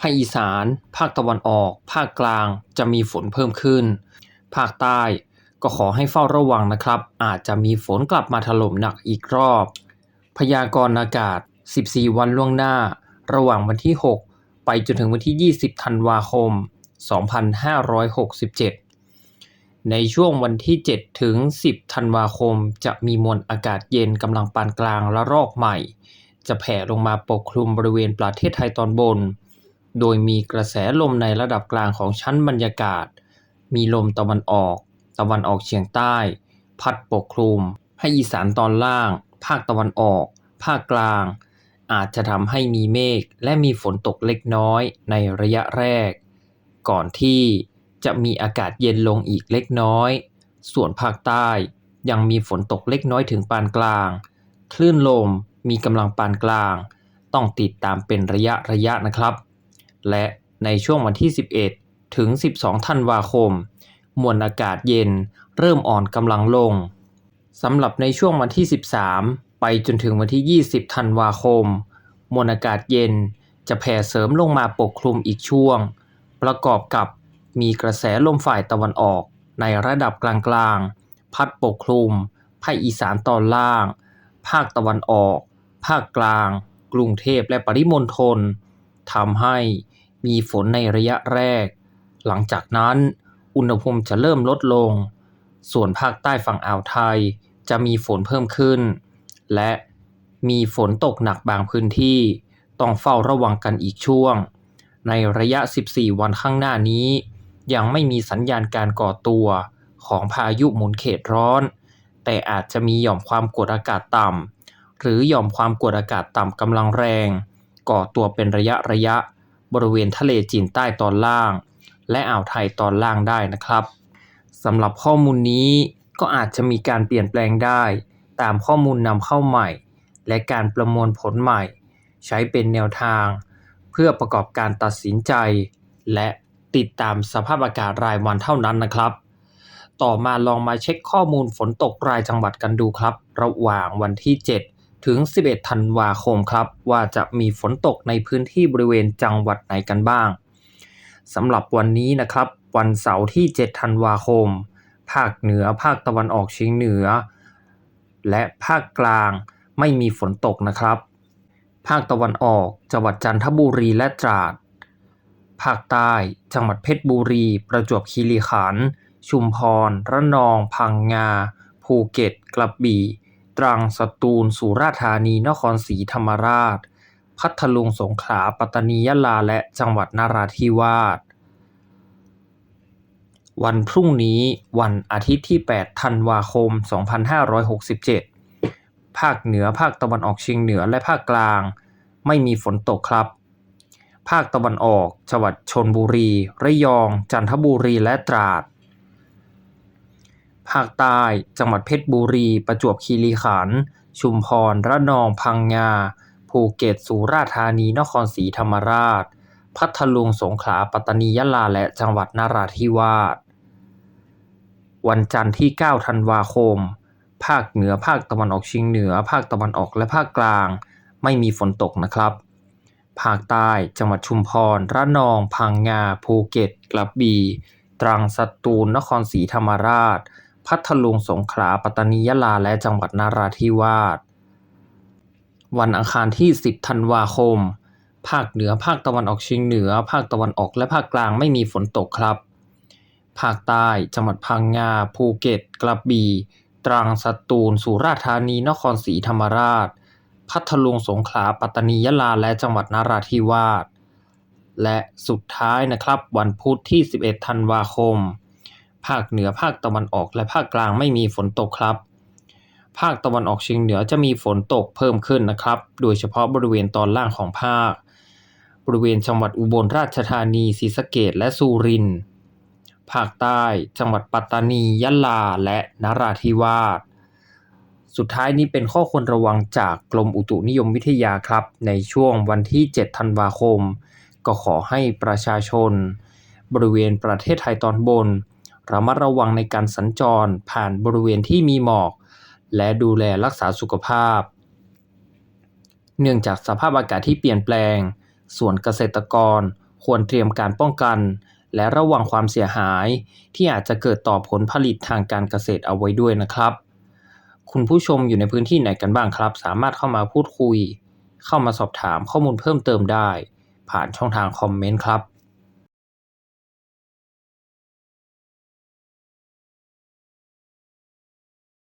ภาคอีสาน ภาคตะวันออก ภาคกลางจะมีฝนเพิ่มขึ้น ภาคใต้ก็ขอให้เฝ้าระวังนะครับ อาจจะมีฝนกลับมาถล่มหนักอีกรอบ พยากรณ์อากาศ 14 วันล่วงหน้า ระหว่างวันที่ 6 ไปจนถึงวันที่ 20 ธันวาคม 2567 ในช่วงวันที่ 7 ถึง 10 ธันวาคม จะมีมวลอากาศเย็นกำลังปานกลางและรอกใหม่ จะแผ่ลงมาปกคลุมบริเวณประเทศไทยตอนบน โดยมีกระแสลมในระดับกลางของชั้นบรรยากาศ มีลมตะวันออก ตะวันออกเฉียงใต้ พัดปกคลุม ให้อีสานตอนล่าง ภาคตะวันออก ภาคกลาง อาจจะทำให้มีเมฆและมีฝนตกเล็กน้อยในระยะแรก ก่อนที่จะมีอากาศเย็นลงอีกเล็กน้อย ส่วนภาคใต้ยังมีฝนตกเล็กน้อยถึงปานกลาง คลื่นลมมีกำลังปานกลาง ต้องติดตามเป็นระยะระยะนะครับ และในช่วงวันที่ 11 ถึง 12 ธันวาคม มวลอากาศเย็นเริ่มอ่อนกำลังลงสำหรับในช่วงวันที่ 13 ไปจนถึงวันที่ 20 ธันวาคม มวลอากาศเย็นจะแผ่เสริมลงมาปกคลุมอีกช่วง ประกอบกับมีกระแสลมฝ่ายตะวันออกในระดับกลางๆ พัดปกคลุม ภาคอีสานตอนล่าง ภาคตะวันออก ภาคกลาง กรุงเทพและปริมณฑลทำให้ มีฝนในระยะแรก หลังจากนั้นอุณหภูมิจะเริ่มลดลง ส่วนภาคใต้ฝั่งอ่าวไทยจะมีฝนเพิ่มขึ้น และมีฝนตกหนักบางพื้นที่ ต้องเฝ้าระวังกันอีกช่วง ในระยะ 14 วันข้างหน้านี้ ยังไม่มีสัญญาณการก่อตัวของพายุหมุนเขตร้อน แต่อาจจะมีหย่อมความกดอากาศต่ำหรือหย่อมความกดอากาศต่ำกำลังแรง ก่อตัวเป็นระยะระยะ บริเวณทะเลจีนใต้ตอนล่าง และอ่าวไทยตอนล่างได้นะครับสำหรับข้อมูลนี้ก็อาจจะมีการเปลี่ยนแปลงได้ ตามข้อมูลนำเข้าใหม่ และการประมวลผลใหม่ ใช้เป็นแนวทาง เพื่อประกอบการตัดสินใจ และติดตามสภาพอากาศรายวันเท่านั้นนะครับ ต่อมาลองมาเช็คข้อมูลฝนตกรายจังหวัดกันดูครับ ระหว่างวันที่ 7 ถึง 11 ธันวาคมครับ ว่าจะมีฝนตกในพื้นที่บริเวณจังหวัดไหนกันบ้างสำหรับวันนี้นะครับ วันเสาร์ที่ 7 ธันวาคม ภาคเหนือภาคตะวันออกเฉียงเหนือ และภาคกลางไม่มีฝนตกนะครับ ภาคตะวันออกจังหวัดจันทบุรีและตราด ภาคใต้จังหวัดเพชรบุรี ประจวบคีรีขันธ์ชุมพร ระนอง พังงา ภูเก็ต กระบี่ ตรัง สตูล สุราษฎร์ธานี นครศรีธรรมราช พัทลุง สงขลา ปัตตานี ยะลา และจังหวัดนราธิวาส วันพรุ่งนี้วันอาทิตย์ที่ 8 ธันวาคม 2567 ภาคเหนือ ภาคตะวันออกเฉียงเหนือ และภาคกลาง ไม่มีฝนตกครับ ภาคตะวันออก จังหวัดชนบุรี ระยอง จันทบุรี และตราด ภาคใต้ จังหวัดเพชรบุรี ประจวบคีรีขันธ์ ชุมพร ระนอง พังงา ภูเก็ต สุราษฎร์ธานี นครศรีธรรมราช พัทลุง สงขลา ปัตตานี ยะลา และจังหวัดนราธิวาส วันจันทร์ที่ 9 ธันวาคม ภาคเหนือ ภาคตะวันออกเฉียงเหนือ ภาคตะวันออก และภาคกลาง ไม่มีฝนตกนะครับ ภาคใต้ จังหวัดชุมพร ระนอง พังงา ภูเก็ต กระบี่ ตรัง สตูล นครศรีธรรมราช พัทลุง สงขลา ปัตตานี ยะลา และจังหวัดนราธิวาส วันอังคารที่ 10 ธันวาคม ภาคเหนือ ภาคตะวันออกเฉียงเหนือ ภาคตะวันออก และภาคกลางไม่มีฝนตกครับ ภาคใต้ จังหวัดพังงา ภูเก็ต กระบี่ ตรัง สตูล สุราษฎร์ธานี นครศรีธรรมราช พัทลุง สงขลา ปัตตานี ยะลา และจังหวัดนราธิวาส และสุดท้ายนะครับ วันพุธที่ 11 ธันวาคม ภาคเหนือภาคตะวันออกและภาคกลางไม่มีฝนตกครับ ภาคตะวันออกเฉียงเหนือจะมีฝนตกเพิ่มขึ้นนะครับ โดยเฉพาะบริเวณตอนล่างของภาค บริเวณจังหวัดอุบลราชธานีศรีสะเกษและสุรินทร์ภาคใต้ จังหวัดปัตตานียะลาและนราธิวาสสุดท้ายนี้เป็นข้อควรระวังจากกรมอุตุนิยมวิทยาครับ ในช่วงวันที่ 7 ธันวาคม ก็ขอให้ประชาชน บริเวณประเทศไทยตอนบน ระมัดระวังในการสัญจรผ่านบริเวณที่มีหมอก และดูแลรักษาสุขภาพ เนื่องจากสภาพอากาศที่เปลี่ยนแปลง ส่วนเกษตรกรควรเตรียมการป้องกัน และระวังความเสียหายที่อาจจะเกิดต่อผลผลิตทางการเกษตรเอาไว้ด้วยนะครับ คุณผู้ชมอยู่ในพื้นที่ไหนกันบ้างครับ สามารถเข้ามาพูดคุย เข้ามาสอบถามข้อมูลเพิ่มเติมได้ ผ่านช่องทางคอมเมนต์ครับ